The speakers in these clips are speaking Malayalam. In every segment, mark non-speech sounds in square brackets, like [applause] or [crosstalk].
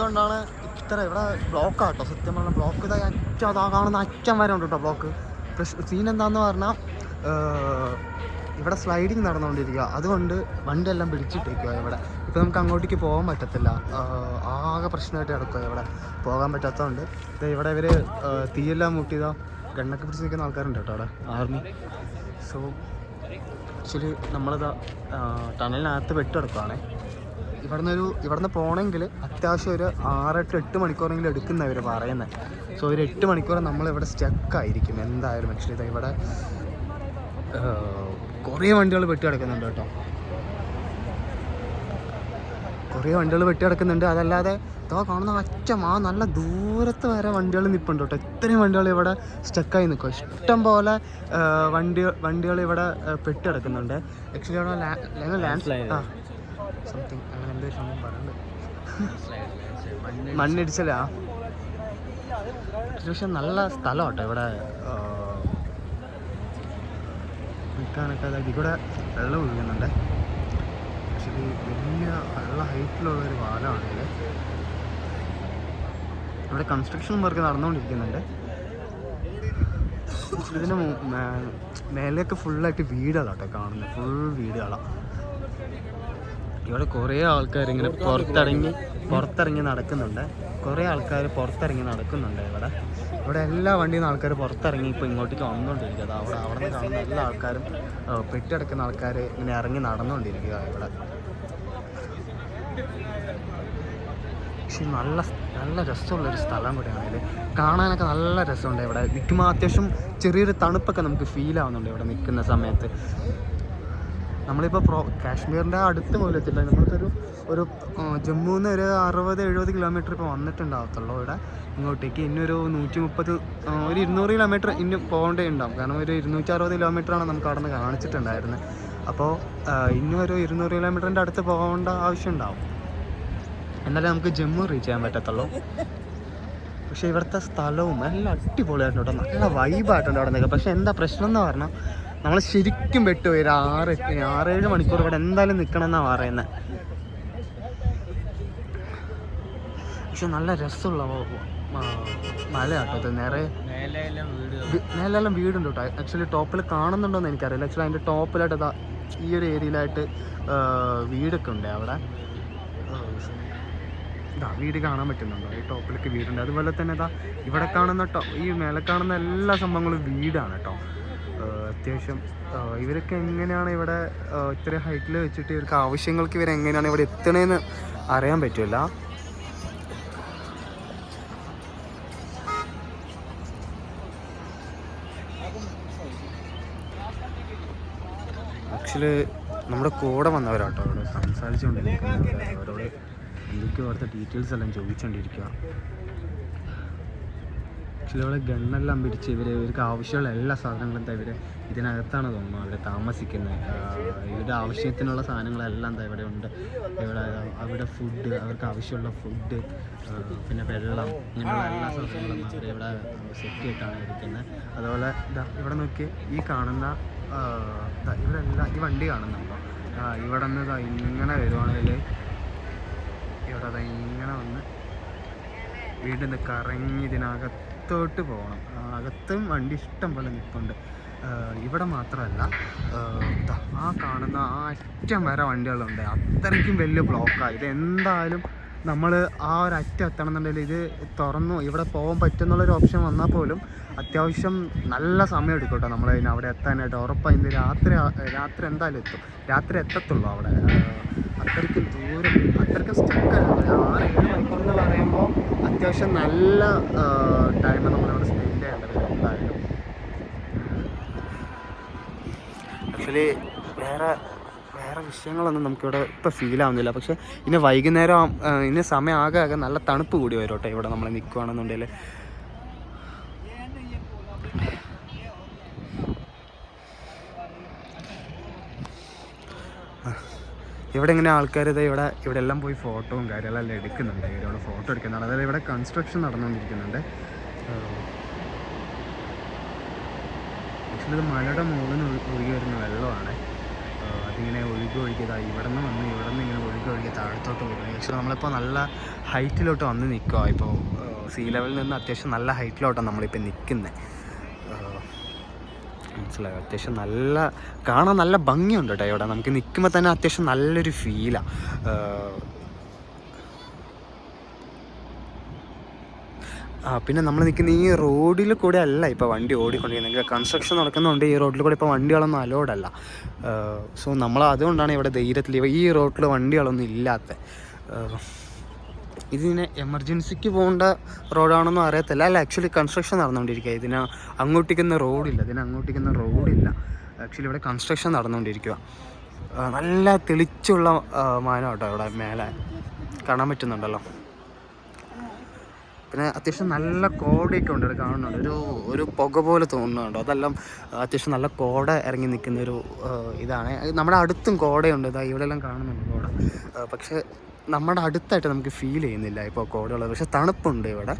ആയതുകൊണ്ടാണ് ഇത്ര ഇവിടെ ബ്ലോക്ക് ആട്ടോ. സത്യം പറഞ്ഞാൽ ബ്ലോക്ക് ഇതായി അച്ഛൻ അതാ കാണുന്ന അച്ഛൻ വരെ ഉണ്ട് കേട്ടോ ബ്ലോക്ക് സീൻ എന്താന്ന് പറഞ്ഞാൽ ഇവിടെ സ്ലൈഡിങ് നടന്നുകൊണ്ടിരിക്കുക അതുകൊണ്ട് വണ്ടിയെല്ലാം പിടിച്ചിട്ടിരിക്കുക ഇവിടെ. ഇപ്പോൾ നമുക്ക് അങ്ങോട്ടേക്ക് പോകാൻ പറ്റത്തില്ല. ആകെ പ്രശ്നമായിട്ട് കിടക്കുക ഇവിടെ. പോകാൻ പറ്റാത്തതുകൊണ്ട് ഇതാ ഇവിടെ ഇവർ തീയെല്ലാം മുട്ടിയതോ. ഗണ്ണൊക്കെ പിടിച്ച് നിൽക്കുന്ന ആൾക്കാരുണ്ട് കേട്ടോ അവിടെ. ആർമി? സോ ആക്ച്വലി നമ്മളിതാ ടണലിനകത്ത് വെട്ടെടുക്കുകയാണേ ഇവിടുന്ന് ഒരു ഇവിടുന്ന് പോകണമെങ്കിൽ അത്യാവശ്യം ഒരു ആറെട്ട് എട്ട് മണിക്കൂറെങ്കിലും എടുക്കുന്ന ഇവർ പറയുന്നത് സോ ഒരു എട്ട് മണിക്കൂർ നമ്മളിവിടെ സ്റ്റക്കായിരിക്കും എന്തായാലും ആക്ച്വലി ഇത് ഇവിടെ കുറേ വണ്ടികൾ വെട്ടി കിടക്കുന്നുണ്ട് കേട്ടോ. കുറേ വണ്ടികൾ വെട്ടി കിടക്കുന്നുണ്ട് അതല്ലാതെ ഇതോ കാണുന്ന അറ്റം ആ നല്ല ദൂരത്ത് വരെ വണ്ടികൾ നിൽപ്പുണ്ട് കേട്ടോ. ഇത്രയും വണ്ടികൾ ഇവിടെ സ്റ്റക്കായി നിൽക്കും ഇഷ്ടം പോലെ വണ്ടി വണ്ടികൾ ഇവിടെ പെട്ടി കിടക്കുന്നുണ്ട് ആക്ച്വലി അവിടെ ലാൻഡ് ആ സംതിങ് സംഭവം പറയുന്നുണ്ട് മണ്ണിടിച്ചലാ. പക്ഷെ നല്ല സ്ഥലം കേട്ടോ ഇവിടെ നിൽക്കാനൊക്കെ അതായത് ഇവിടെ വെള്ളം ഒഴുകുന്നുണ്ട്. ആക്ച്വലി വലിയ നല്ല ഹൈറ്റിലുള്ള ഒരു പാലമാണ് ഇത്. ഇവിടെ കൺസ്ട്രക്ഷൻ വർക്ക് നടന്നുകൊണ്ടിരിക്കുന്നുണ്ട്. ഇതിന് മേലെയൊക്കെ ഫുള്ളായിട്ട് വീടുകളാണ് കേട്ടോ കാണുന്നത് ഫുൾ വീടുകളാണ് ഇവിടെ കുറേ ആൾക്കാർ ഇങ്ങനെ പുറത്തിറങ്ങി പുറത്തിറങ്ങി നടക്കുന്നുണ്ട്. കുറേ ആൾക്കാർ പുറത്തിറങ്ങി നടക്കുന്നുണ്ട് ഇവിടെ. ഇവിടെ എല്ലാ വണ്ടിയിൽ നിന്ന് ആൾക്കാർ പുറത്തിറങ്ങി ഇപ്പോൾ ഇങ്ങോട്ടേക്ക് വന്നുകൊണ്ടിരിക്കുക അവിടെ അവിടെ നിന്ന് കാണുന്ന എല്ലാ ആൾക്കാരും പെട്ടിടക്കുന്ന ആൾക്കാർ ഇങ്ങനെ ഇറങ്ങി നടന്നുകൊണ്ടിരിക്കുക ഇവിടെ. പക്ഷെ നല്ല നല്ല രസമുള്ളൊരു സ്ഥലം കൂടെയാണ് ഇത് കാണാനൊക്കെ നല്ല രസമുണ്ട് ഇവിടെ. നിൽക്കുമ്പോൾ അത്യാവശ്യം ചെറിയൊരു തണുപ്പൊക്കെ നമുക്ക് ഫീൽ ആവുന്നുണ്ട് ഇവിടെ നിൽക്കുന്ന സമയത്ത്. നമ്മളിപ്പോൾ പ്രോ കാശ്മീരിന്റെ അടുത്ത് പോലും എത്തില്ല നമ്മൾക്കൊരു ഒരു ജമ്മു നിന്ന് ഒരു അറുപത് എഴുപത് കിലോമീറ്റർ ഇപ്പോൾ വന്നിട്ടുണ്ടാവത്തുള്ളൂ ഇവിടെ. ഇങ്ങോട്ടേക്ക് ഇന്നൊരു നൂറ്റി മുപ്പത് ഒരു ഇരുന്നൂറ് കിലോമീറ്റർ ഇനി പോകേണ്ടേ ഉണ്ടാവും. കാരണം ഒരു ഇരുന്നൂറ്റി അറുപത് കിലോമീറ്ററാണ് നമുക്ക് അവിടെ നിന്ന് കാണിച്ചിട്ടുണ്ടായിരുന്നത് അപ്പോൾ ഇന്നും ഒരു ഇരുന്നൂറ് കിലോമീറ്ററിന്റെ അടുത്ത് പോകേണ്ട ആവശ്യം ഉണ്ടാവും. എന്നാലേ നമുക്ക് ജമ്മു റീച്ച് ചെയ്യാൻ പറ്റത്തുള്ളൂ. പക്ഷേ ഇവിടുത്തെ സ്ഥലവും എല്ലാം അടിപൊളിയായിട്ടുണ്ട്. നല്ല വൈബായിട്ടുണ്ട് അവിടെ നിൽക്കുക പക്ഷേ എന്താ പ്രശ്നം എന്ന് പറഞ്ഞാൽ നമ്മൾ ശരിക്കും പെട്ടുപോയി. ഒരു ആറ് ആറേഴ് മണിക്കൂർ ഇവിടെ എന്തായാലും നിൽക്കണം എന്നാണ് പറയുന്നത് പക്ഷെ നല്ല രസമുള്ള മല ഇത്. നേരെ മേലെല്ലാം വീടുണ്ട് കേട്ടോ. ആക്ച്വലി ടോപ്പിൽ കാണുന്നുണ്ടോന്ന് എനിക്കറിയില്ല. ആക്ച്വലി അതിന്റെ ടോപ്പിലായിട്ട് ഈ ഒരു ഏരിയയിലായിട്ട് വീടൊക്കെ ഉണ്ട് അവിടെ. ഇതാ വീട് കാണാൻ പറ്റുന്നുണ്ടോ. ഈ ടോപ്പിലൊക്കെ വീടുണ്ട്. അതുപോലെ തന്നെ ഇതാ ഇവിടെ കാണുന്ന ഈ മേലെ കാണുന്ന എല്ലാ സംഭവങ്ങളും വീടാണ് കേട്ടോ. അത്യാവശ്യം ഇവരൊക്കെ എങ്ങനെയാണ് ഇവിടെ ഇത്ര ഹൈറ്റിൽ വെച്ചിട്ട് ഇവർക്ക് ആവശ്യങ്ങൾക്ക് ഇവർ എങ്ങനെയാണ് ഇവിടെ എത്തണേന്ന് അറിയാൻ പറ്റില്ല. ആക്ച്വലി നമ്മുടെ കൂടെ വന്നവരാട്ടോ അവിടെ സംസാരിച്ചുകൊണ്ടിരിക്കുന്നത് അവരോട് എന്തൊക്കെയോ അവിടുത്തെ ഡീറ്റെയിൽസ് എല്ലാം ചോദിച്ചുകൊണ്ടിരിക്കുക ആക്ച്വലി അവിടെ ഗണ്ണെല്ലാം പിടിച്ച് ഇവർ ഇവർക്ക് ആവശ്യമുള്ള എല്ലാ സാധനങ്ങളും എന്താ ഇവർ ഇതിനകത്താണ് തോന്നുന്നു അവർ താമസിക്കുന്നത് ഇവരുടെ ആവശ്യത്തിനുള്ള സാധനങ്ങളെല്ലാം എന്താ ഇവിടെ ഉണ്ട്. ഇവിടെ അവിടെ ഫുഡ് അവർക്ക് ആവശ്യമുള്ള ഫുഡ് പിന്നെ വെള്ളം ഇങ്ങനെയുള്ള എല്ലാ സാധനങ്ങളും അവർ ഇവിടെ സെറ്റ് ചെയ്തിട്ടാണ് ഇരിക്കുന്നത് അതുപോലെ ഇവിടെ നോക്കി ഈ കാണുന്ന ഇവിടെ എല്ലാ ഈ വണ്ടി കാണുന്നുണ്ടോ ഇവിടെ നിന്ന് ഇങ്ങനെ വരുവാണെങ്കിൽ ഇവിടെ ഇങ്ങനെ വന്ന് വീണ്ടും കറങ്ങി കറങ്ങി ഇതിനകത്തോട്ട് പോകണം. അകത്തും വണ്ടി ഇഷ്ടം പോലെ നിൽപ്പുണ്ട് ഇവിടെ മാത്രമല്ല ആ, കാണുന്ന ആ അറ്റം വരെ വണ്ടികളുണ്ട്. അത്രയ്ക്കും വലിയ ബ്ലോക്കാണ് ഇത് എന്തായാലും നമ്മൾ ആ ഒരു അറ്റം എത്തണം എന്നുണ്ടെങ്കിൽ ഇത് തുറന്നു ഇവിടെ പോകാൻ പറ്റുന്നുള്ളൊരു ഓപ്ഷൻ വന്നാൽ പോലും അത്യാവശ്യം നല്ല സമയം എടുക്കും കേട്ടോ നമ്മൾ അവിടെ എത്താനായിട്ട്. ഉറപ്പായി രാത്രി രാത്രി എന്തായാലും എത്തും. രാത്രി എത്തത്തുള്ളൂ അവിടെ. അത്രയ്ക്കും ദൂരം അത്രയ്ക്കും സ്റ്റക്കാണ് ആറ് ഏഴ് മണിക്കൂർ എന്ന് പറയുമ്പോൾ അത്യാവശ്യം നല്ല ടൈം നമ്മളിവിടെ സ്പെൻഡ് ചെയ്യേണ്ടത് എന്തായാലും. ആക്ച്വലി വേറെ വേറെ വിഷയങ്ങളൊന്നും നമുക്കിവിടെ ഇപ്പോൾ ഫീൽ ആവുന്നില്ല. പക്ഷേ ഇനി വൈകുന്നേരം ഇനി സമയം ആകെ ആകെ നല്ല തണുപ്പ് കൂടി വരും കേട്ടോ ഇവിടെ നമ്മൾ നിൽക്കുകയാണെന്നുണ്ടെങ്കിൽ ഇവിടെ ഇങ്ങനെ ആൾക്കാർ ഇതാ ഇവിടെ ഇവിടെ എല്ലാം പോയി ഫോട്ടോയും കാര്യങ്ങളെല്ലാം എടുക്കുന്നുണ്ട്. ഇവിടെ ഫോട്ടോ എടുക്കുന്നുണ്ട്. അതായത് ഇവിടെ കൺസ്ട്രക്ഷൻ നടന്നുകൊണ്ടിരിക്കുന്നുണ്ട്. ആക്ച്വലി ഇത് മലയുടെ മുകളിൽ ഒഴുകി വരുന്ന വെള്ളമാണ്. അതിങ്ങനെ ഒഴുകി ഒഴുകിയതാണ് ഇവിടെ നിന്ന് വന്ന് ഇവിടെ നിന്ന് ഇങ്ങനെ ഒഴുകി ഒഴുകി താഴത്തോട്ട് പോകുന്നത് ആക്ച്വലി നമ്മളിപ്പോൾ നല്ല ഹൈറ്റിലോട്ട് വന്ന് നിൽക്കുക ഇപ്പോൾ സീ ലെവലിൽ നിന്ന് അത്യാവശ്യം നല്ല ഹൈറ്റിലോട്ടാണ് നമ്മളിപ്പോൾ നിൽക്കുന്നത് മനസ്സിലായോ? അത്യാവശ്യം നല്ല കാണാൻ നല്ല ഭംഗിയുണ്ട് കേട്ടോ ഇവിടെ. നമുക്ക് നിൽക്കുമ്പോൾ തന്നെ അത്യാവശ്യം നല്ലൊരു ഫീലാണ് ആ. പിന്നെ നമ്മൾ നിൽക്കുന്ന ഈ റോഡിൽ കൂടെ അല്ല ഇപ്പോൾ വണ്ടി ഓടിക്കൊണ്ടിരിക്കുന്നത് കൺസ്ട്രക്ഷൻ നടക്കുന്നുണ്ട് ഈ റോഡിൽ കൂടെ ഇപ്പോൾ വണ്ടികളൊന്നും അലോഡല്ല സോ നമ്മൾ അതുകൊണ്ടാണ് ഇവിടെ ധൈര്യത്തിൽ ഈ റോഡിൽ വണ്ടികളൊന്നും ഇല്ലാത്ത. ഇതിന് എമർജൻസിക്ക് പോകേണ്ട റോഡാണെന്നും അറിയത്തില്ല. അല്ല ആക്ച്വലി കൺസ്ട്രക്ഷൻ നടന്നുകൊണ്ടിരിക്കുക ഇതിന് അങ്ങോട്ടേക്കുന്ന റോഡില്ല. ഇതിന് അങ്ങോട്ടേക്കുന്ന റോഡില്ല. ആക്ച്വലി ഇവിടെ കൺസ്ട്രക്ഷൻ നടന്നുകൊണ്ടിരിക്കുക നല്ല തെളിച്ചുള്ള മാനം കേട്ടോ ഇവിടെ മേലെ. കാണാൻ പറ്റുന്നുണ്ടല്ലോ. പിന്നെ അത്യാവശ്യം നല്ല കോടയൊക്കെ ഉണ്ട്. ഇവിടെ കാണുന്നുണ്ട്. ഒരു ഒരു പുക പോലെ തോന്നുന്നുണ്ടോ. അതെല്ലാം അത്യാവശ്യം നല്ല കോട ഇറങ്ങി നിൽക്കുന്ന ഒരു ഇതാണ്. നമ്മുടെ അടുത്തും കോടയുണ്ട്. ഇതാ ഇവിടെയെല്ലാം കാണുന്നുണ്ട് കോട. പക്ഷെ നമ്മുടെ അടുത്തായിട്ട് നമുക്ക് ഫീൽ ചെയ്യുന്നില്ല ഇപ്പോൾ കോടയുള്ളത് പക്ഷെ തണുപ്പുണ്ട് ഇവിടെ.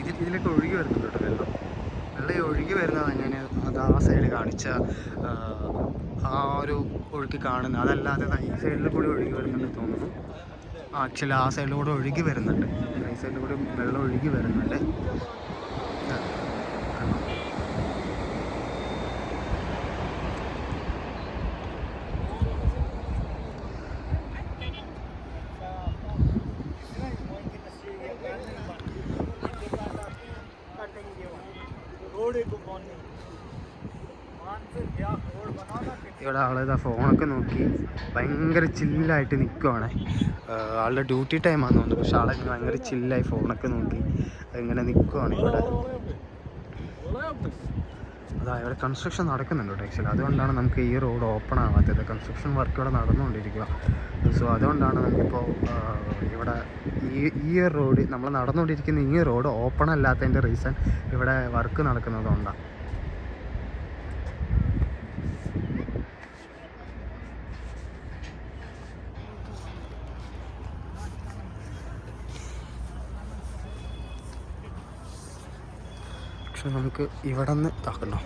ഇതിൽ ഇതിലൊക്കെ ഒഴുകി വരുന്നുണ്ട് കേട്ടോ വെള്ളം. വെള്ളം ഒഴുകി വരുന്നതാണ് ഞാൻ അത് ആ സൈഡ് കാണിച്ച ആ, ഒരു ഒഴുക്കി കാണുന്നത്. അതല്ലാതെ ഈ സൈഡിൽ കൂടി ഒഴുകി വരുന്നുണ്ട് തോന്നുന്നു. ആക്ച്വലി ആ സൈഡിൽ കൂടെ ഒഴുകി വരുന്നുണ്ട്. ഈ സൈഡിൽ കൂടി വെള്ളം ഒഴുകി വരുന്നുണ്ട് ആ, കാണാം. ആളിതാ ഫോണൊക്കെ നോക്കി ഭയങ്കര ചില്ലായിട്ട് നിൽക്കുവാണ് ആളുടെ ഡ്യൂട്ടി ടൈം ആണെന്ന് തോന്നുന്നു. പക്ഷെ ആളെ ഭയങ്കര ചില്ലായി ഫോണൊക്കെ നോക്കി ഇങ്ങനെ നിൽക്കുവാണ് ഇവിടെ. അതാ ഇവിടെ കൺസ്ട്രക്ഷൻ നടക്കുന്നുണ്ട് ആക്ച്വലി അതുകൊണ്ടാണ് നമുക്ക് ഈ റോഡ് ഓപ്പൺ ആവാത്തത്. കൺസ്ട്രക്ഷൻ വർക്ക് ഇവിടെ നടന്നുകൊണ്ടിരിക്കുക. സോ അതുകൊണ്ടാണ് നമുക്കിപ്പോൾ ഇവിടെ ഈ ഈ റോഡ് നമ്മൾ നടന്നുകൊണ്ടിരിക്കുന്ന ഈ റോഡ് ഓപ്പൺ അല്ലാത്തതിന്റെ റീസൺ ഇവിടെ വർക്ക് നടക്കുന്നതുകൊണ്ടാണ് പക്ഷെ നമുക്ക് ഇവിടെ നിന്ന് ഇതാക്കണ്ടോ?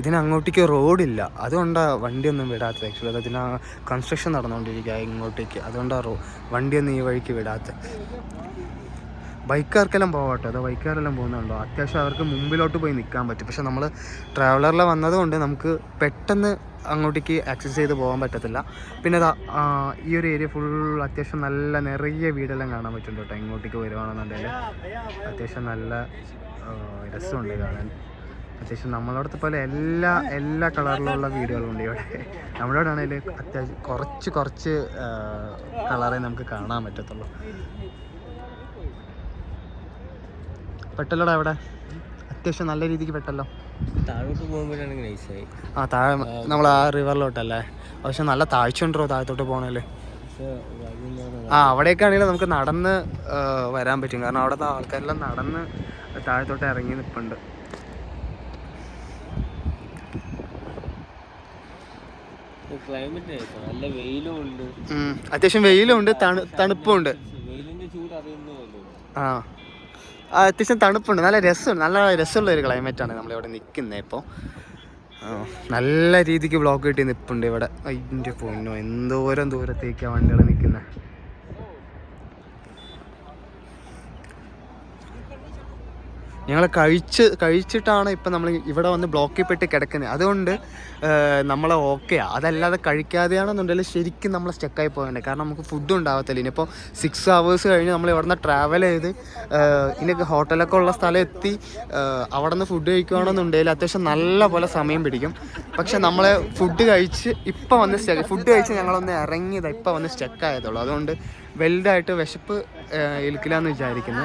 ഇതിന് അങ്ങോട്ടേക്ക് റോഡില്ല. അതുകൊണ്ടാണ് വണ്ടിയൊന്നും വിടാത്തത്. ആക്ച്വലി അത് ഇതിന് കൺസ്ട്രക്ഷൻ നടന്നുകൊണ്ടിരിക്കുക ഇങ്ങോട്ടേക്ക്. അതുകൊണ്ടാണ് റോ വണ്ടിയൊന്നും ഈ വഴിക്ക് വിടാത്ത. ബൈക്കാർക്കെല്ലാം പോകട്ടെ അതോ ബൈക്കാരെല്ലാം പോകുന്നുണ്ടോ? അത്യാവശ്യം അവർക്ക് മുമ്പിലോട്ട് പോയി നിൽക്കാൻ പറ്റും. പക്ഷെ നമ്മൾ ട്രാവലറിൽ വന്നതുകൊണ്ട് നമുക്ക് പെട്ടെന്ന് അങ്ങോട്ടേക്ക് ആക്സസ് ചെയ്ത് പോകാൻ പറ്റത്തില്ല. പിന്നെ ദാ, ഈ ഒരു ഏരിയ ഫുൾ അത്യാവശ്യം നല്ല നിറയെ വീടെല്ലാം കാണാൻ പറ്റുന്നുണ്ട് കേട്ടോ. ഇങ്ങോട്ടേക്ക് വരുവാണെന്നുണ്ടെങ്കിൽ. അത്യാവശ്യം നല്ല രസമുണ്ട് കാണാൻ. അത്യാവശ്യം നമ്മളോടത്തെ പോലെ എല്ലാ എല്ലാ കളറിലുള്ള വീടുകളുണ്ട് ഇവിടെ. നമ്മുടെ ആണെങ്കിൽ അത്യാവശ്യം കുറച്ച് കുറച്ച് കളറേ നമുക്ക് കാണാൻ പറ്റത്തുള്ളൂ. പെട്ടല്ലോടാ ഇവിടെ അത്യാവശ്യം നല്ല രീതിക്ക് പെട്ടല്ലോ. താഴോട്ട് പോകുമ്പോഴാണെങ്കിൽ നൈസായി ആ താഴെ നമ്മൾ ആ റിവറിലോട്ടല്ലേ പക്ഷെ നല്ല താഴ്ച ഉണ്ടോ താഴത്തോട്ട് പോകണല്ലേ പറഞ്ഞാൽ ആ അവിടെയൊക്കെ ആണെങ്കിൽ നമുക്ക് നടന്ന് വരാൻ പറ്റും. കാരണം അവിടുത്തെ ആൾക്കാരെല്ലാം നടന്ന് താഴത്തോട്ട് ഇറങ്ങി നിൽപ്പുണ്ട്. അത്യാവശ്യം വെയിലും ഉണ്ട്. തണുപ്പും ഉണ്ട്. ആ, അത്യാവശ്യം തണുപ്പുണ്ട്. നല്ല രസമുണ്ട്. നല്ല രസമുള്ള ഒരു ക്ലൈമറ്റാണ് നമ്മളിവിടെ നിൽക്കുന്നത് ഇപ്പോൾ നല്ല രീതിക്ക് ബ്ലോക്ക് കിട്ടി നിൽപ്പുണ്ട് ഇവിടെ. അതിന്റെ പൊന്നോ എന്തോരം ദൂരത്തേക്കാണ് വണ്ടികൾ നിൽക്കുന്നത് ഞങ്ങൾ കഴിച്ച് കഴിച്ചിട്ടാണ് ഇപ്പം നമ്മൾ ഇവിടെ വന്ന് ബ്ലോക്കിൽ പെട്ട് കിടക്കുന്നത്. അതുകൊണ്ട് നമ്മൾ ഓക്കെയാണ് അതല്ലാതെ കഴിക്കാതെയാണെന്നുണ്ടെങ്കിൽ ശരിക്കും നമ്മൾ സ്റ്റക്കായി പോകേണ്ടത് കാരണം നമുക്ക് ഫുഡ് ഉണ്ടാകത്തില്ല ഇനിയിപ്പോൾ സിക്സ് അവേഴ്സ് കഴിഞ്ഞ് നമ്മൾ ഇവിടെ നിന്ന് ട്രാവൽ ചെയ്ത് ഇനി ഹോട്ടലൊക്കെ ഉള്ള സ്ഥലം എത്തി അവിടെ നിന്ന് ഫുഡ് കഴിക്കുകയാണെന്നുണ്ടെങ്കിൽ അത്യാവശ്യം നല്ല പോലെ സമയം പിടിക്കും. പക്ഷെ നമ്മൾ ഫുഡ് കഴിച്ച് ഇപ്പം വന്ന് സ്റ്റക്ക് ഫുഡ് കഴിച്ച് ഞങ്ങളൊന്ന് ഇറങ്ങിയത് ഇപ്പം വന്ന് സ്റ്റക്കായതുള്ളൂ അതുകൊണ്ട് വലുതായിട്ട് വിശപ്പ് ഏൽക്കില്ല എന്ന് വിചാരിക്കുന്നു.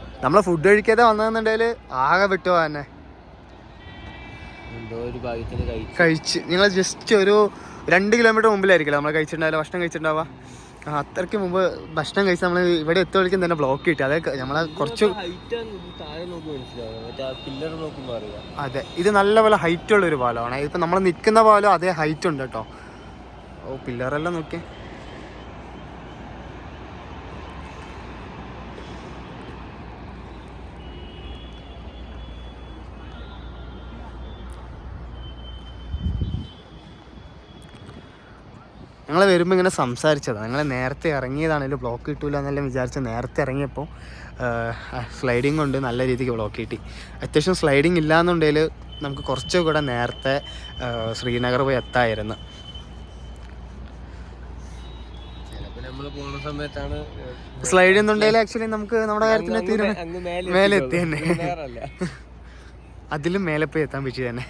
നമ്മളെ ഫുഡ് കഴിക്കാതെ വന്നതെന്നുണ്ടെങ്കിൽ ആകെ വിട്ടു തന്നെ. കഴിച്ചു. നിങ്ങൾ ജസ്റ്റ് ഒരു രണ്ട് കിലോമീറ്റർ മുമ്പിലായിരിക്കില്ല നമ്മൾ കഴിച്ചിട്ടുണ്ടാവില്ല ഭക്ഷണം കഴിച്ചിട്ടുണ്ടാവുക. അത്രയ്ക്ക് മുമ്പ് ഭക്ഷണം കഴിച്ച് നമ്മൾ ഇവിടെ എത്തുമ്പോഴേക്കും തന്നെ ബ്ലോക്ക് കിട്ടി. അതെ നമ്മളെ കുറച്ച് അതെ. ഇത് നല്ല നല്ലപോലെ ഹൈറ്റ് ഉള്ള ഒരു പാലമാണ്. ഇപ്പം നമ്മൾ നിൽക്കുന്ന പാലം അതേ ഹൈറ്റ് ഉണ്ട് കേട്ടോ. ഓ പില്ലറെല്ലാം നോക്കിയേ. ഞങ്ങൾ വരുമ്പോൾ ഇങ്ങനെ സംസാരിച്ചതാണ് ഞങ്ങൾ നേരത്തെ ഇറങ്ങിയതാണെങ്കിലും ബ്ലോക്ക് കിട്ടൂല എന്നെല്ലാം വിചാരിച്ച് നേരത്തെ ഇറങ്ങിയപ്പോൾ സ്ലൈഡിങ് കൊണ്ട് നല്ല രീതിക്ക് ബ്ലോക്ക് കിട്ടി. അത്യാവശ്യം സ്ലൈഡിങ് ഇല്ലാന്നുണ്ടെങ്കിൽ നമുക്ക് കുറച്ചുകൂടെ നേരത്തെ ശ്രീനഗർ പോയി എത്തായിരുന്നു. സ്ലൈഡ് എന്നുണ്ടെങ്കിൽ ആക്ച്വലി നമുക്ക് നമ്മുടെ കാര്യത്തിന് അങ്ങ് തീരുമാനം മേ- അങ്ങ് മേലെ മേലെ എത്തി തന്നെ. അതിലും മേലെ പോയി എത്താൻ പറ്റി തന്നെ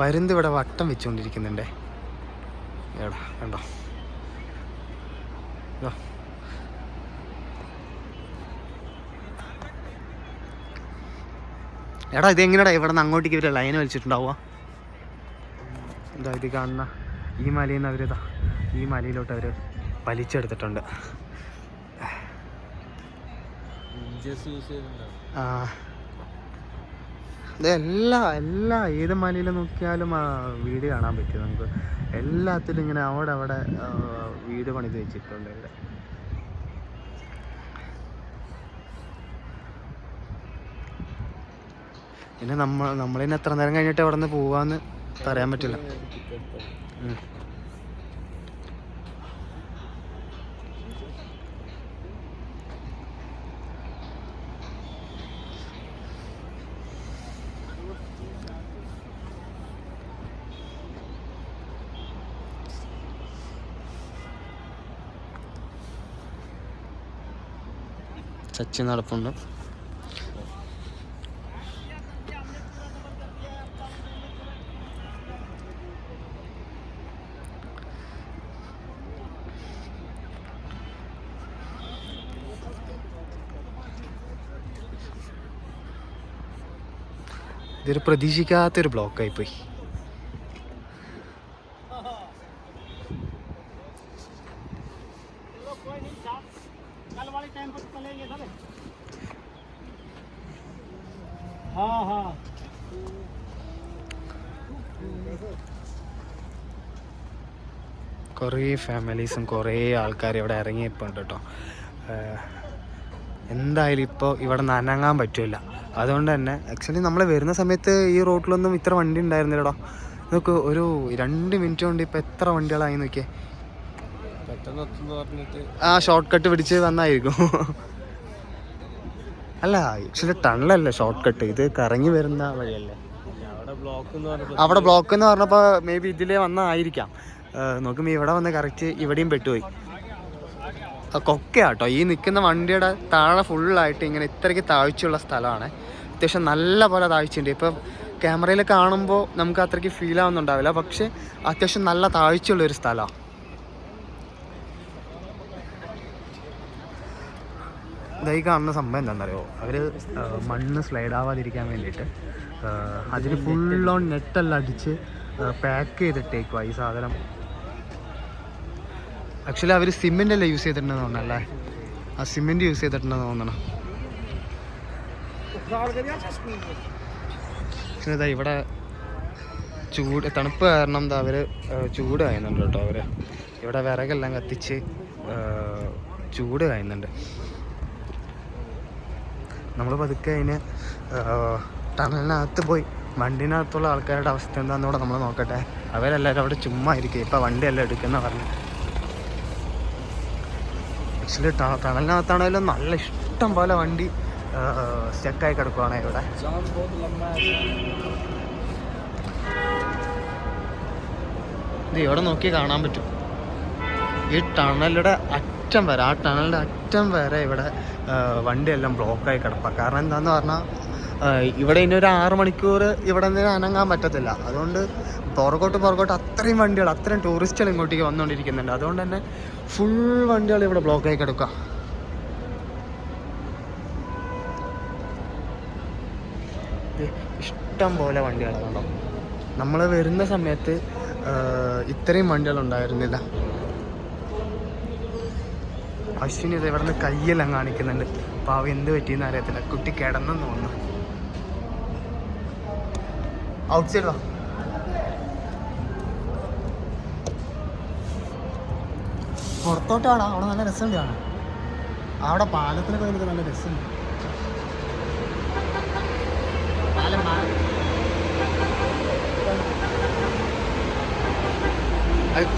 പരുന്ത് ഇവിടെ വട്ടം വെച്ചുകൊണ്ടിരിക്കുന്നുണ്ടേ. എടാ കണ്ടോ? എടാ ഇത് എങ്ങനെയാ ഇവിടെ നിന്ന് അങ്ങോട്ടേക്ക് ഇവരെ ലൈൻ വലിച്ചിട്ടുണ്ടാവുക? എന്താ ഇത് കാണുന്ന ഈ മലയിൽ നിന്ന് അവരിതാ ഈ മലയിലോട്ട് അവർ വലിച്ചെടുത്തിട്ടുണ്ട്. ആ. എല്ലാ എല്ലാ ഏത് മലയിൽ നോക്കിയാലും വീട് കാണാൻ പറ്റും നമുക്ക്. എല്ലാത്തിലും ഇങ്ങനെ അവിടെ അവിടെ വീട് പണിത് വെച്ചിട്ടുണ്ട് ഇവിടെ. പിന്നെ നമ്മൾ നമ്മളിനി എത്ര നേരം കഴിഞ്ഞിട്ട് അവിടെ നിന്ന് പോവാന്ന് പറയാൻ പറ്റില്ല. Ticket എടുത്തോ. ഉം. സച്ചിൻ നടപ്പുണ്ട് ഇതൊരു പ്രതീക്ഷിക്കാത്തൊരു ബ്ലോക്കായി പോയി ഫാമിലീസും കുറേ ആൾക്കാർ ഇവിടെ ഇറങ്ങിയപ്പോൾ കേട്ടോ എന്തായാലും ഇപ്പോൾ ഇവിടെ നനങ്ങാൻ പറ്റില്ല അതുകൊണ്ട് തന്നെ ആക്ച്വലി നമ്മൾ വരുന്ന സമയത്ത് ഈ റോട്ടിലൊന്നും ഇത്ര വണ്ടി ഉണ്ടായിരുന്നില്ലടോ നമുക്ക് ഒരു രണ്ട് മിനിറ്റ് കൊണ്ട് ഇപ്പോൾ എത്ര വണ്ടികളായി നോക്കിയേ. ആ ഷോർട്ട് കട്ട് പിടിച്ച് വന്നായിരിക്കും അല്ല ആക്ച്വലി ടണലല്ല ഷോർട്ട് കട്ട് ഇത് കറങ്ങി വരുന്ന വഴിയല്ലേ. അവിടെ ബ്ലോക്ക് എന്ന് പറഞ്ഞപ്പോൾ മേ ബി ഇതിലേ വന്നതായിരിക്കാം നോക്കുമ്പോൾ ഇവിടെ വന്ന് കറക്റ്റ് ഇവിടെയും പെട്ടുപോയി. കൊക്കയാട്ടോ. ഈ നിൽക്കുന്ന വണ്ടിയുടെ താഴെ ഫുള്ളായിട്ട് ഇങ്ങനെ ഇത്രയ്ക്ക് താഴ്ചയുള്ള സ്ഥലമാണ്. അത്യാവശ്യം നല്ല പോലെ താഴ്ചയുണ്ട്. ഇപ്പം ക്യാമറയിൽ കാണുമ്പോൾ നമുക്ക് അത്രയ്ക്ക് ഫീൽ ആവുന്നുണ്ടാവില്ല. പക്ഷെ അത്യാവശ്യം നല്ല താഴ്ചയുള്ളൊരു സ്ഥലമാണ് ഇതായി കാണുന്ന സംഭവം എന്താണെന്നറിയോ? അവർ മണ്ണ് സ്ലൈഡ് ആവാതിരിക്കാൻ വേണ്ടിയിട്ട് അതിന് ഫുൾ ഓൺ അടിച്ച് പാക്ക് ചെയ്തിട്ടേക്കുവാ ഈ സാധനം. ആക്ച്വലി അവർ സിമെന്റ് അല്ലേ യൂസ് ചെയ്തിട്ടുണ്ടെന്ന് തോന്നണല്ലേ ആ സിമെന്റ് യൂസ് ചെയ്തിട്ടുണ്ടെന്ന് തോന്നണം ഇതാ ഇവിടെ ചൂട് തണുപ്പ് കാരണം എന്താ അവർ ചൂട് കായുന്നുണ്ട് കേട്ടോ അവർ. ഇവിടെ വിറകെല്ലാം കത്തിച്ച് ചൂട് കായുന്നുണ്ട്. നമ്മൾ പതുക്കെ അതിന് ടണലിനകത്ത് പോയി വണ്ടിനകത്തുള്ള ആൾക്കാരുടെ അവസ്ഥ എന്താന്നൂടെ നമ്മൾ നോക്കട്ടെ. അവരെല്ലാവരും അവിടെ ചുമ്മാ ഇരിക്കുക. ഇപ്പം വണ്ടിയെല്ലാം എടുക്കുന്ന പറഞ്ഞു. ആക്ച്വലി ടണലിനകത്താണെങ്കിലും നല്ല ഇഷ്ടം പോലെ വണ്ടി സ്റ്റക്കായി കിടക്കുവാണ് ഇവിടെ. ഇത് ഇവിടെ നോക്കി കാണാൻ പറ്റും? ഈ ടണലുടെ അറ്റം വരെ ആ ടണലിന്റെ അറ്റം വരെ ഇവിടെ വണ്ടിയെല്ലാം ബ്ലോക്കായി കിടപ്പാണ് കാരണം എന്താന്ന് പറഞ്ഞാൽ ഇവിടെ ഇനി ഒരു ആറ് മണിക്കൂർ ഇവിടെ നിന്ന് അനങ്ങാൻ പറ്റത്തില്ല. അതുകൊണ്ട് പുറകോട്ട് പുറകോട്ട് അത്രയും വണ്ടികൾ അത്രയും ടൂറിസ്റ്റുകൾ ഇങ്ങോട്ടേക്ക് വന്നുകൊണ്ടിരിക്കുന്നുണ്ട്. അതുകൊണ്ട് തന്നെ ഫുൾ വണ്ടികൾ ഇവിടെ ബ്ലോക്ക് ആയി കിടക്കുക ഇഷ്ടം പോലെ വണ്ടികളാണ് നമ്മൾ വരുന്ന സമയത്ത് ഇത്രയും വണ്ടികൾ ഉണ്ടായിരുന്നില്ല. അശ്വിനി ഇത് ഇവിടെ നിന്ന് കയ്യെല്ലാം കാണിക്കുന്നുണ്ട്. പാവ എന്ത് പറ്റിയെന്ന് അറിയത്തില്ല. കുട്ടി കിടന്നെന്ന് തോന്നുന്നു. ഔട്ട് സൈഡ് പുറത്തോട്ട് പുറത്തോട്ടാണ്. അവിടെ നല്ല രസമുണ്ട് കാണാൻ. അവിടെ പാലത്തിനൊക്കെ എനിക്ക് നല്ല രസമുണ്ട്. പാലം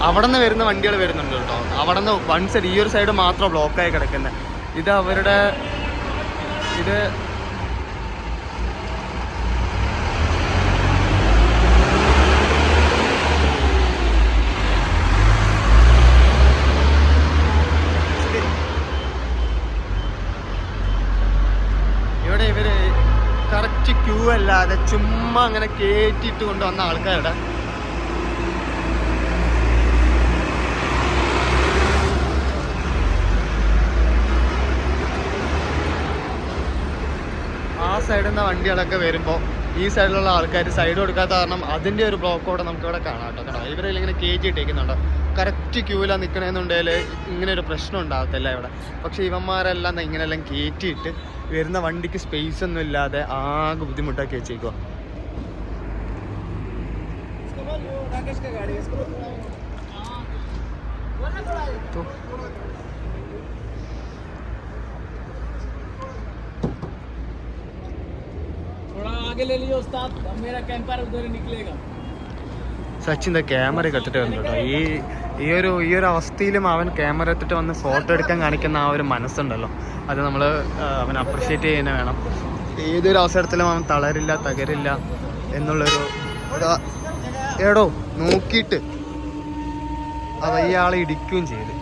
അവിടെ നിന്ന് വരുന്ന വണ്ടികൾ വരുന്നുണ്ട് കേട്ടോ. അവിടെ നിന്ന് വൺ സൈഡ് ഈ ഒരു സൈഡ് മാത്രം ബ്ലോക്കായി കിടക്കുന്നത് ഇത് അവരുടെ ഇത് ഇവിടെ ഇവർ കറക്റ്റ് ക്യൂ അല്ലാതെ ചുമ്മാ അങ്ങനെ കേറ്റിയിട്ട് കൊണ്ടുവന്ന ആൾക്കാരുടെ. ആ സൈഡിൽ നിന്ന് വണ്ടികളൊക്കെ വരുമ്പോൾ ഈ സൈഡിലുള്ള ആൾക്കാർ സൈഡ് കൊടുക്കാത്ത കാരണം അതിന്റെ ഒരു ബ്ലോക്ക് കൂടെ നമുക്ക് ഇവിടെ കാണാം കേട്ടോ. കേട്ടോ ഇവരെല്ലാം ഇങ്ങനെ കയറ്റി ഇട്ടേക്കുന്നുണ്ടോ കറക്റ്റ് ക്യൂല നിൽക്കണമെന്നുണ്ടെങ്കിൽ ഇങ്ങനെ ഒരു പ്രശ്നം ഉണ്ടാകത്തില്ല ഇവിടെ. പക്ഷേ ഇവന്മാരെല്ലാം ഇങ്ങനെയെല്ലാം കയറ്റിയിട്ട് വരുന്ന വണ്ടിക്ക് സ്പേസ് ഒന്നും ഇല്ലാതെ ആകെ ബുദ്ധിമുട്ടാക്കി വെച്ചേക്കുക थोड़ा आगे ले लीजिए उस्ताद अब मेरा कैंपर उधर ही निकलेगा സച്ചിൻ ക്യാമറ എടുത്തിട്ട് വന്നു കേട്ടോ. ഈ ഈ ഒരു ഈ ഒരു അവസ്ഥയിലും അവൻ ക്യാമറ എടുത്തിട്ട് വന്ന് ഫോട്ടോ എടുക്കാൻ കാണിക്കുന്ന ആ ഒരു മനസ്സുണ്ടല്ലോ. അത് നമ്മൾ അവൻ അപ്രിഷ്യേറ്റ് ചെയ്യുന്ന വേണം. ഏതൊരു അവസരത്തിലും അവൻ തളരില്ല തകരില്ല എന്നുള്ളൊരു എടോ നോക്കിയിട്ട് അത് ഇയാളെ ഇടിക്കുകയും ചെയ്ത്.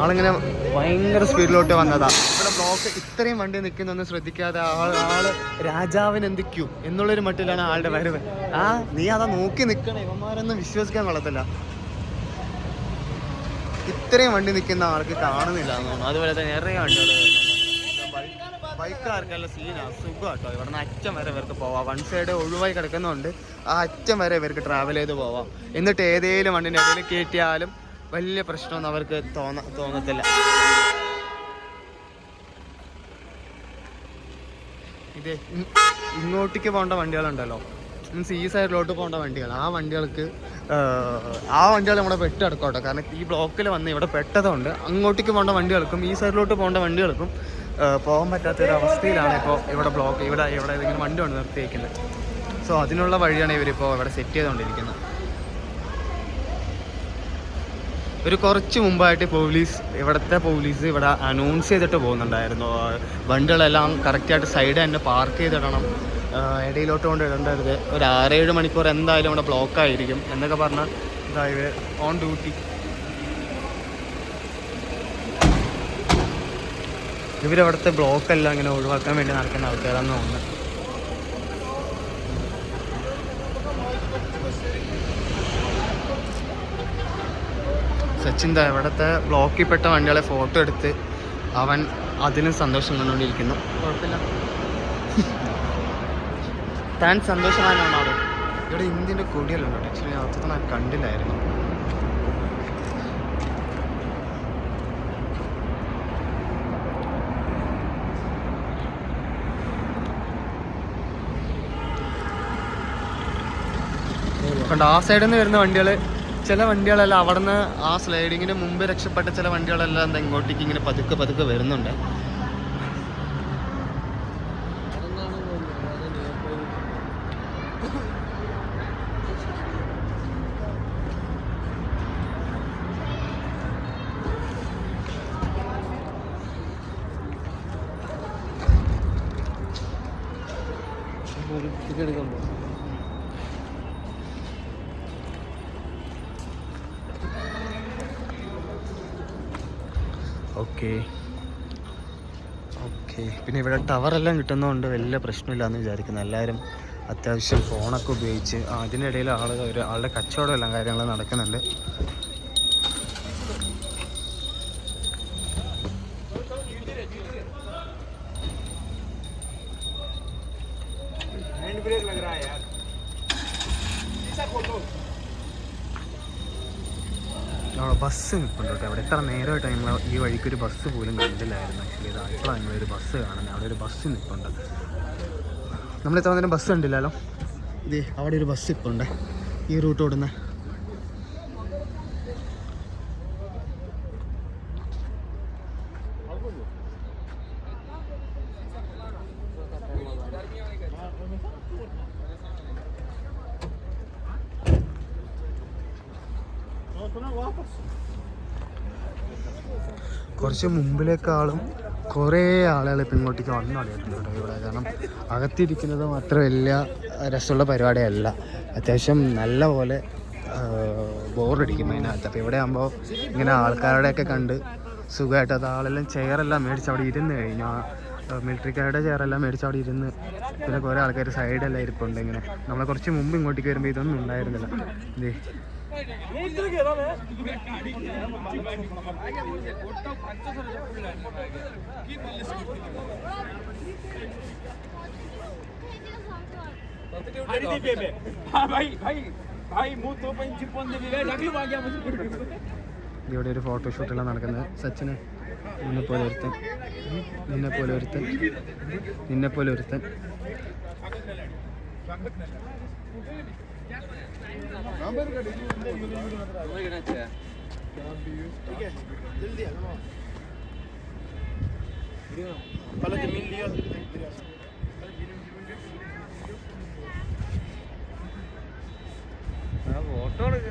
ആളിങ്ങനെ ഭയങ്കര സ്പീഡിലോട്ട് വന്നതാ. ഇവിടെ ബ്ലോക്ക് ഇത്രയും വണ്ടി നിൽക്കുന്നൊന്നും ശ്രദ്ധിക്കാതെ ആൾ ആൾ രാജാവിന് എന്തിക്കും എന്നുള്ളൊരു മട്ടിലാണ് ആളുടെ വരവ്. ആ നീ അതാ നോക്കി നിൽക്കണ. ഇവന്മാരൊന്നും വിശ്വസിക്കാൻ കൊള്ളത്തില്ല. ഇത്രയും വണ്ടി നിൽക്കുന്ന ആൾക്ക് കാണുന്നില്ല അതുപോലെ തന്നെ നിറയെ വണ്ടികൾ ബൈക്കാർക്കെല്ലാം സീനാ സുഖം കേട്ടോ ഇവിടെ നിന്ന് അറ്റം വരെ ഇവർക്ക് പോവാം. വൺ സൈഡ് ഒഴിവായി കിടക്കുന്നുണ്ട് ആ അറ്റം വരെ ഇവർക്ക് ട്രാവൽ ചെയ്ത് പോവാം. എന്നിട്ട് ഏതേലും വണ്ടിന്റെ ഇടയിൽ കയറ്റിയാലും വലിയ പ്രശ്നമൊന്നും അവർക്ക് തോന്ന തോന്നത്തില്ല. ഇത് ഇങ്ങോട്ടേക്ക് പോകേണ്ട വണ്ടികളുണ്ടല്ലോ. മീൻസ് ഈ സൈഡിലോട്ട് പോകേണ്ട വണ്ടികൾ. ആ വണ്ടികൾക്ക് ആ വണ്ടികൾ നമ്മുടെ പെട്ട് കാരണം ഈ ബ്ലോക്കിൽ വന്ന് ഇവിടെ പെട്ടതുകൊണ്ട് അങ്ങോട്ടേക്ക് പോകേണ്ട വണ്ടികൾക്കും ഈ സൈഡിലോട്ട് പോകേണ്ട വണ്ടികൾക്കും പോകാൻ പറ്റാത്ത ഒരു അവസ്ഥയിലാണ് ഇപ്പോൾ ഇവിടെ ബ്ലോക്ക് ഇവിടെ ഇവിടെ ഏതെങ്കിലും വണ്ടി കൊണ്ട് നിർത്തിയേക്കുന്നത്. സോ അതിനുള്ള വഴിയാണ് ഇവരിപ്പോൾ ഇവിടെ സെറ്റ് ചെയ്തുകൊണ്ടിരിക്കുന്നത്. ഒരു കുറച്ച് മുമ്പായിട്ട് പോലീസ് ഇവിടുത്തെ പോലീസ് ഇവിടെ അനൗൺസ് ചെയ്തിട്ട് പോകുന്നുണ്ടായിരുന്നു. വണ്ടികളെല്ലാം കറക്റ്റായിട്ട് സൈഡ് തന്നെ പാർക്ക് ചെയ്തിടണം. ഇടയിലോട്ട് കൊണ്ട് ഇടേണ്ടത് ഒരു ആറേഴ് മണിക്കൂർ എന്തായാലും ഇവിടെ ബ്ലോക്ക് ആയിരിക്കും എന്നൊക്കെ പറഞ്ഞാൽ ഇതാ ഇവർ ഓൺ ഡ്യൂട്ടി ഇവരവിടുത്തെ ബ്ലോക്ക് എല്ലാം ഇങ്ങനെ ഒഴിവാക്കാൻ വേണ്ടി നടക്കുന്ന ആൾക്കാരാണെന്ന് തോന്നുന്നത്. സച്ചിൻ അവിടുത്തെ ഇവിടുത്തെ ബ്ലോക്കിൽ പെട്ട വണ്ടികളെ ഫോട്ടോ എടുത്ത് അവൻ അതിന് സന്തോഷം കണ്ടുകൊണ്ടിരിക്കുന്നു. കുഴപ്പമില്ല. [laughs] താൻ സന്തോഷമായിരുന്നു അവിടെ ഇവിടെ ഇന്ത്യന്റെ കൊടിയല്ലോ ആക്ച്വലി അർത്ഥത്തിൽ ഞാൻ കണ്ടില്ലായിരുന്നു. കണ്ടോ ആ സൈഡിൽ നിന്ന് വരുന്ന വണ്ടികൾ ചില വണ്ടികളെല്ലാം അവിടുന്ന് ആ സ്ലൈഡിങ്ങിന് മുമ്പ് രക്ഷപ്പെട്ട ചില വണ്ടികളെല്ലാം എന്താ ഇങ്ങോട്ടേക്ക് ഇങ്ങനെ പതുക്കെ പതുക്കെ വരുന്നുണ്ട്. അതെന്നാണ് ഓക്കെ. ഓക്കെ. പിന്നെ ഇവിടെ ടവറെല്ലാം കിട്ടുന്നതുകൊണ്ട് വലിയ പ്രശ്നമില്ലാന്ന് വിചാരിക്കുന്നു. എല്ലാവരും അത്യാവശ്യം ഫോണൊക്കെ ഉപയോഗിച്ച് അതിനിടയിൽ ആളുകൾ ഒരു ആളുടെ കച്ചവടമെല്ലാം കാര്യങ്ങളും നടക്കുന്നുണ്ട്. ബസ് നിൽപ്പുണ്ട് അവിടെ എത്ര നേരമായിട്ട് ഞങ്ങൾ ഈ വഴിക്ക് ഒരു ബസ് പോലും കണ്ടില്ലായിരുന്നു. ആക്ച്വലി ഇത് ഇപ്പോഴാണ് ഞങ്ങളൊരു ബസ് കാണുന്നത് അവിടെ ഒരു ബസ് നിൽപ്പുണ്ട്. നമ്മൾ എത്ര നേരം ബസ് കണ്ടില്ലല്ലോ? ഇത് അവിടെ ഒരു ബസ് ഇപ്പോൾ ഉണ്ട് ഈ റൂട്ട് ഓടുന്ന. കുറച്ച് മുമ്പിലേക്കാളും കുറേ ആളുകൾ ഇപ്പം ഇങ്ങോട്ടേക്ക് വന്നു തുടങ്ങിയിട്ടുണ്ട് ഇവിടെ. കാരണം അകത്തിരിക്കുന്നത് മാത്രം വലിയ രസമുള്ള പരിപാടിയല്ല. അത്യാവശ്യം നല്ല പോലെ ബോറടിക്കും അതിനകത്ത്. അപ്പോൾ ഇവിടെ ആകുമ്പോൾ ഇങ്ങനെ ആൾക്കാരുടെയൊക്കെ കണ്ട് സുഖമായിട്ട് അത് ആളെല്ലാം ചെയറെല്ലാം മേടിച്ച് അവിടെ ഇരുന്ന് കഴിഞ്ഞു. ആ മിലിറ്ററിക്കാരുടെ ചെയറെല്ലാം മേടിച്ച് അവിടെ ഇരുന്ന് പിന്നെ കുറേ ആൾക്കാർ സൈഡെല്ലാം ഇരിപ്പുണ്ട് ഇങ്ങനെ. നമ്മളെ കുറച്ച് മുമ്പ് ഇങ്ങോട്ടേക്ക് വരുമ്പോൾ ഇതൊന്നും ഉണ്ടായിരുന്നില്ല. ഇവിടെ ഒരു ഫോട്ടോഷൂട്ടെല്ലാം നടക്കുന്നത് സച്ചിന് നിന്നെ പോലെ ഒരുത്തൻ. നിന്നെ പോലെ ഒരുത്തൻ. നിന്നെ പോലെ ഒരുത്തൻ. ഫോട്ടോ എടുക്ക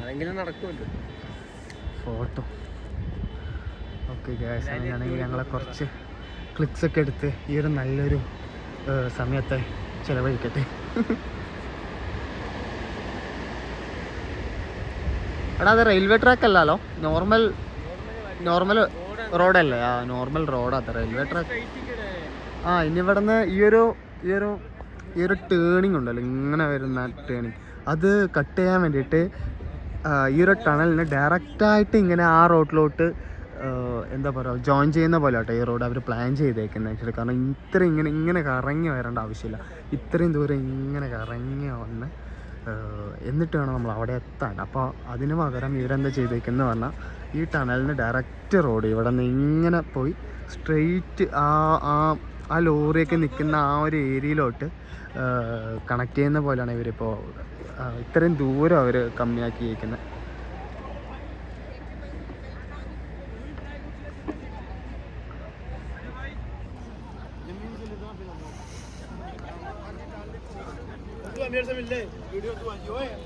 അതെങ്കിലും നടക്കുമല്ലോ. ഫോട്ടോ. ഓക്കെ ഗ്യാസ് അങ്ങനെയാണെങ്കിൽ ഞങ്ങളെ കുറച്ച് ക്ലിക്സ് ഒക്കെ എടുത്ത് ഈ ഒരു നല്ലൊരു സമയത്തെ ചിലവഴിക്കട്ടെ. എടാ അത് റെയിൽവേ ട്രാക്ക് അല്ലല്ലോ. നോർമൽ നോർമൽ റോഡല്ലേ ആ നോർമൽ റോഡാത്ത റെയിൽവേ ട്രാക്ക് ആ ഇനി ഇവിടുന്ന് ഈയൊരു ഈയൊരു ഈ ഒരു ടേണിംഗ് ഉണ്ടല്ലോ ഇങ്ങനെ വരുന്ന ടേണിംഗ് അത് കട്ട് ചെയ്യാൻ വേണ്ടിയിട്ട് ഈ ഒരു ടണലിന് ഡയറക്റ്റായിട്ട് ഇങ്ങനെ ആ റോഡിലോട്ട് എന്താ പറയുക ജോയിൻ ചെയ്യുന്ന പോലെ കേട്ടോ ഈ റോഡ് അവർ പ്ലാൻ ചെയ്തേക്കുന്നത് ആക്ച്വലി കാരണം ഇത്ര ഇങ്ങനെ ഇങ്ങനെ കറങ്ങി വരേണ്ട ആവശ്യമില്ല. ഇത്രയും ദൂരം ഇങ്ങനെ കറങ്ങി വന്ന് എന്നിട്ട് വേണം നമ്മൾ അവിടെ എത്താൻ. അപ്പോൾ അതിന് പകരം ഇവരെന്താ ചെയ്തേക്കുന്നത് പറഞ്ഞാൽ ഈ ടണലിന് ഡയറക്റ്റ് റോഡ് ഇവിടെ നിന്ന് ഇങ്ങനെ പോയി സ്ട്രെയിറ്റ് ആ ആ ആ ലോറിയൊക്കെ നിൽക്കുന്ന ആ ഒരു ഏരിയയിലോട്ട് കണക്ട് ചെയ്യുന്ന പോലെയാണ് ഇവരിപ്പോൾ ഇത്രയും ദൂരം അവർ കമ്മിയാക്കിയിരിക്കുന്നത്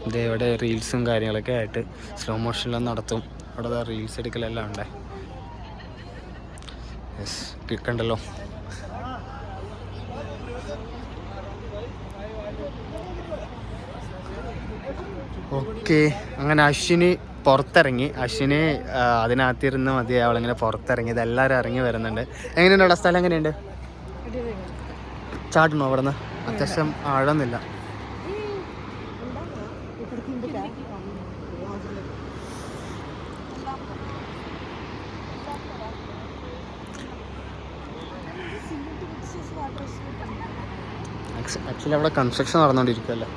ഇത് ഇവിടെ റീൽസും കാര്യങ്ങളൊക്കെ ആയിട്ട് സ്ലോ മോഷനിലും നടത്തും. അവിടെ റീൽസ് എടുക്കലെല്ലാം ഉണ്ടേ. യെസ് കിക്കണ്ടല്ലോ. ഓക്കെ അങ്ങനെ അശ്വിന് പുറത്തിറങ്ങി. അശ്വിന് അതിനകത്തിരുന്ന് മതി. അവളിങ്ങനെ പുറത്തിറങ്ങി. ഇതെല്ലാവരും ഇറങ്ങി വരുന്നുണ്ട്. എങ്ങനെയുണ്ട് അവിടെ സ്ഥലം എങ്ങനെയുണ്ട്? ചാടണോ അവിടെ നിന്ന് അത്യാവശ്യം ആഴമൊന്നുമില്ല. അവിടെ കൺസ്ട്രക്ഷൻ നടന്നുകൊണ്ടിരിക്കുമല്ലോ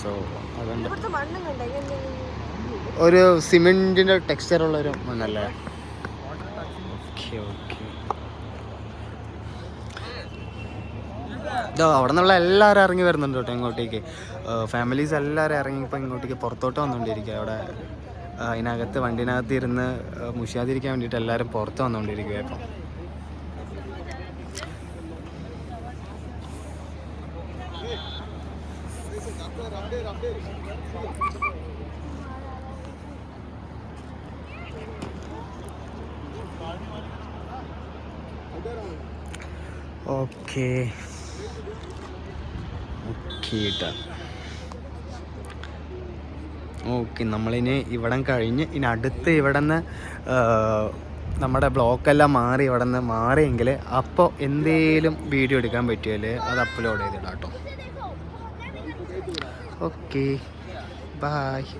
സോ അതുകൊണ്ട് ഒരു സിമെന്റിന്റെ ടെക്സ്ചർ ഉള്ള ഒരു മണ്ണല്ലേ? ഓക്കെ ഓക്കെ ഇതോ അവിടെ നിന്നുള്ള എല്ലാവരും ഇറങ്ങി വരുന്നുണ്ട് കേട്ടോ ഇങ്ങോട്ടേക്ക്. ഫാമിലീസ് എല്ലാവരും ഇറങ്ങിയപ്പോൾ ഇങ്ങോട്ടേക്ക് പുറത്തോട്ട് വന്നുകൊണ്ടിരിക്കുക അവിടെ അതിനകത്ത് വണ്ടിനകത്ത് ഇരുന്ന് മുഷിയാതിരിക്കാൻ വേണ്ടിയിട്ട് എല്ലാവരും പുറത്ത് വന്നുകൊണ്ടിരിക്കുക ഇപ്പം. ഓക്കെ. ഓക്കെ ഓക്കെ നമ്മളിനി ഇവിടം കഴിഞ്ഞ് ഇനി അടുത്ത് ഇവിടെ നിന്ന് നമ്മുടെ ബ്ലോക്കെല്ലാം മാറി ഇവിടെ നിന്ന് മാറിയെങ്കിൽ അപ്പോൾ എന്തേലും വീഡിയോ എടുക്കാൻ പറ്റുമല്ലേ അത് അപ്ലോഡ് ചെയ്തിടാം കേട്ടോ ഓക്കെ ബായ്